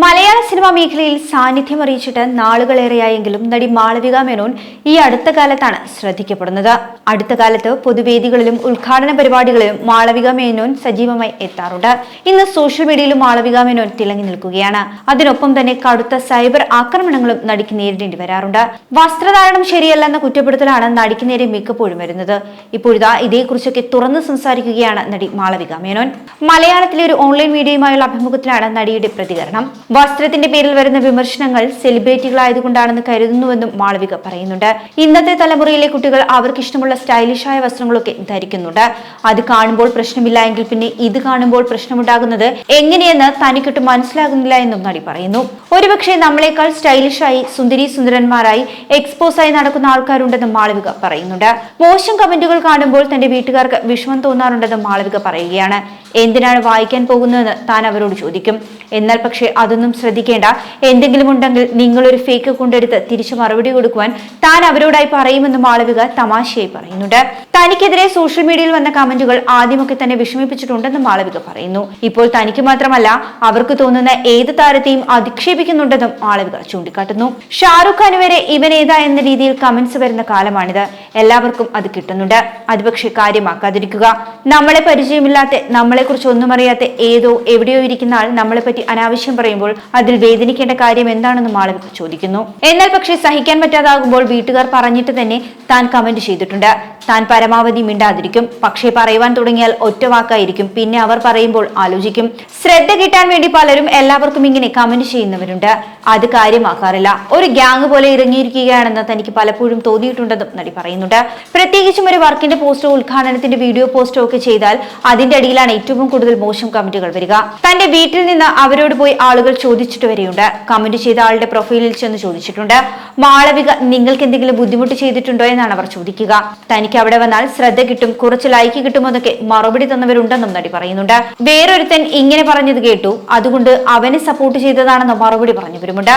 മലയാള cinema മേഖലയിൽ സാന്നിധ്യം അറിയിച്ചിട്ട് നാളുകളേറെയായെങ്കിലും നടി മാളവിക മേനോൻ ഈ അടുത്ത കാലത്താണ് ശ്രദ്ധിക്കപ്പെടുന്നത്. അടുത്ത കാലത്ത് പൊതുവേദികളിലും ഉദ്ഘാടന പരിപാടികളിലും മാളവിക മേനോൻ സജീവമായി എത്താറുണ്ട്. ഇന്ന് സോഷ്യൽ മീഡിയയിലും മാളവിക മേനോൻ തിളങ്ങി നിൽക്കുകയാണ്. അതിനൊപ്പം തന്നെ കടുത്ത സൈബർ ആക്രമണങ്ങളും നടിക്ക് നേരിടേണ്ടി വരാറുണ്ട്. വസ്ത്രധാരണം ശരിയല്ലെന്ന കുറ്റപ്പെടുത്തലാണ് നടിക്ക് നേരെ മിക്കപ്പോഴും വരുന്നത്. ഇപ്പോഴിതാ ഇതേക്കുറിച്ചൊക്കെ തുറന്നു സംസാരിക്കുകയാണ് നടി മാളവിക മേനോൻ. മലയാളത്തിലെ ഒരു ഓൺലൈൻ മീഡിയയുമായുള്ള അഭിമുഖത്തിലാണ് നടിയുടെ പ്രതികരണം. വസ്ത്രത്തിന്റെ പേരിൽ വരുന്ന വിമർശനങ്ങൾ സെലിബ്രിറ്റികളായതുകൊണ്ടാണെന്ന് കരുതുന്നുവെന്നും മാളവിക പറയുന്നുണ്ട്. ഇന്നത്തെ തലമുറയിലെ കുട്ടികൾ അവർക്ക് ഇഷ്ടമുള്ള സ്റ്റൈലിഷായ വസ്ത്രങ്ങളൊക്കെ ധരിക്കുന്നുണ്ട്. അത് കാണുമ്പോൾ പ്രശ്നമില്ല എങ്കിൽ പിന്നെ ഇത് കാണുമ്പോൾ പ്രശ്നമുണ്ടാകുന്നത് എങ്ങനെയെന്ന് തനിക്കൊട്ട് മനസ്സിലാകുന്നില്ല എന്നും നടി പറയുന്നു. ഒരുപക്ഷെ നമ്മളെക്കാൾ സ്റ്റൈലിഷായി സുന്ദരി സുന്ദരന്മാരായി എക്സ്പോസായി നടക്കുന്ന ആൾക്കാരുണ്ടെന്നും മാളവിക പറയുന്നുണ്ട്. മോശം കമന്റുകൾ കാണുമ്പോൾ തന്റെ വീട്ടുകാർക്ക് വിഷമം തോന്നാറുണ്ടെന്നും മാളവിക പറയുകയാണ്. എന്തിനാണ് വായിക്കാൻ പോകുന്നതെന്ന് താൻ അവരോട് ചോദിക്കും. എന്നാൽ പക്ഷേ അതൊന്നും ശ്രദ്ധിക്കേണ്ട. എന്തെങ്കിലും ഉണ്ടെങ്കിൽ നിങ്ങളൊരു ഫേക്ക് കൊണ്ടെടുത്ത് തിരിച്ചു മറുപടി കൊടുക്കുവാൻ താൻ അവരോടായി പറയുമെന്ന് മാളവിക തമാശയായി പറയുന്നുണ്ട്. തനിക്കെതിരെ സോഷ്യൽ മീഡിയയിൽ വന്ന കമന്റുകൾ ആദ്യമൊക്കെ തന്നെ വിഷമിപ്പിച്ചിട്ടുണ്ടെന്ന് മാളവിക പറയുന്നു. ഇപ്പോൾ തനിക്ക് മാത്രമല്ല അവർക്ക് തോന്നുന്ന ഏത് താരത്തെയും അധിക്ഷേപിക്കുന്നുണ്ടെന്നും മാളവിക ചൂണ്ടിക്കാട്ടുന്നു. ഷാറുഖ് ഖാൻ വരെ ഇവൻ ഏതാ എന്ന രീതിയിൽ കമന്റ്സ് വരുന്ന കാലമാണിത്. എല്ലാവർക്കും അത് കിട്ടുന്നുണ്ട്. അത് പക്ഷേ കാര്യമാക്കാതിരിക്കുക. നമ്മളെ പരിചയമില്ലാത്ത നമ്മളെക്കുറിച്ച് ഒന്നും അറിയാത്ത ഏതോ എവിടെയോ ഇരിക്കുന്ന ആൾ നമ്മളെ പറ്റി അനാവശ്യം പറയുമ്പോൾ അതിൽ വേദനിക്കേണ്ട കാര്യം എന്താണെന്ന് ആളുകൾ ചോദിക്കുന്നു. എന്നാൽ പക്ഷേ സഹിക്കാൻ പറ്റാതാകുമ്പോൾ വീട്ടുകാർ പറഞ്ഞിട്ട് തന്നെ താൻ കമന്റ് ചെയ്തിട്ടുണ്ട്. താൻ പരമാവധി മിണ്ടാതിരിക്കും. പക്ഷേ പറയുവാൻ തുടങ്ങിയാൽ ഒറ്റ വാക്കായിരിക്കും. പിന്നെ അവർ പറയുമ്പോൾ ആലോചിക്കും. ശ്രദ്ധ കിട്ടാൻ വേണ്ടി പലരും എല്ലാവർക്കും ഇങ്ങനെ കമന്റ് ചെയ്യുന്നവരുണ്ട്. അത് കാര്യമാക്കാറില്ല ഒരു ഗ്യാങ് പോലെ ഇറങ്ങിയിരിക്കുകയാണെന്ന് തനിക്ക് പലപ്പോഴും തോന്നിയിട്ടുണ്ടെന്നും നടി പറയുന്നുണ്ട്. പ്രത്യേകിച്ചും ഒരു വർക്കിന്റെ പോസ്റ്റോ ഉദ്ഘാടനത്തിന്റെ വീഡിയോ പോസ്റ്റോ ഒക്കെ ചെയ്താൽ അതിന്റെ അടിയിലാണ് ഏറ്റവും കൂടുതൽ മോശം കമന്റുകൾ വരിക. തന്റെ വീട്ടിൽ നിന്ന് അവരോട് പോയി ആളുകൾ ചോദിച്ചിട്ട് വരെയുണ്ട്. കമന്റ് ചെയ്ത ആളുടെ പ്രൊഫൈലിൽ ചെന്ന് ചോദിച്ചിട്ടുണ്ട്. മാളവിക നിങ്ങൾക്ക് എന്തെങ്കിലും ബുദ്ധിമുട്ട് ചെയ്തിട്ടുണ്ടോ എന്നാണ് അവർ ചോദിക്കുക. തനിക്ക് അവിടെ വന്നാൽ ശ്രദ്ധ കിട്ടും കുറച്ച് ലൈക്ക് കിട്ടുമെന്നൊക്കെ മറുപടി തന്നവരുണ്ടെന്നും നടി പറയുന്നുണ്ട്. വേറൊരുത്തൻ ഇങ്ങനെ പറഞ്ഞത് കേട്ടു. അതുകൊണ്ട് അവനെ സപ്പോർട്ട് ചെയ്തതാണെന്ന് മറുപടി പറഞ്ഞു പറഞ്ഞവരുമുണ്ട്.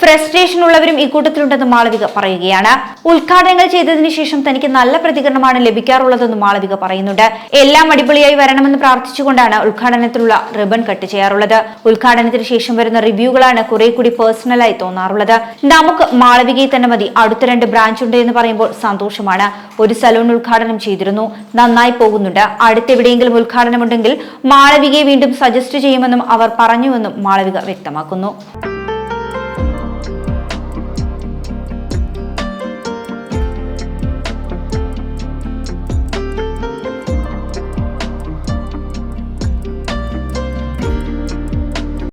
ഫ്രസ്ട്രേഷൻ ഉള്ളവരും ഇക്കൂട്ടത്തിലുണ്ടെന്ന് മാളവിക പറയുകയാണ്. ഉദ്ഘാടനങ്ങൾ ചെയ്തതിനു ശേഷം തനിക്ക് നല്ല പ്രതികരണമാണ് ലഭിക്കാറുള്ളതെന്നും മാളവിക പറയുന്നുണ്ട്. എല്ലാം അടിപൊളിയായി വരണമെന്ന് പ്രാർത്ഥിച്ചുകൊണ്ടാണ് ഉദ്ഘാടനത്തിലുള്ള റിബൺ കട്ട് ചെയ്യാറുള്ളത്. ഉദ്ഘാടനത്തിന് ശേഷം വരുന്ന റിവ്യൂകളാണ് കുറെ കൂടി പേഴ്സണലായി തോന്നാറുള്ളത്. നമുക്ക് മാളവികയെ തന്നെ മതി. അടുത്ത രണ്ട് ബ്രാഞ്ച് ഉണ്ട് എന്ന് പറയുമ്പോൾ സന്തോഷമാണ്. ഒരു സലൂൺ ഉദ്ഘാടനം ചെയ്തിരുന്നു. നന്നായി പോകുന്നുണ്ട്. അടുത്തെവിടെയെങ്കിലും ഉദ്ഘാടനമുണ്ടെങ്കിൽ മാളവികയെ വീണ്ടും സജസ്റ്റ് ചെയ്യുമെന്നും അവർ പറഞ്ഞുവെന്നും മാളവിക വ്യക്തമാക്കുന്നു.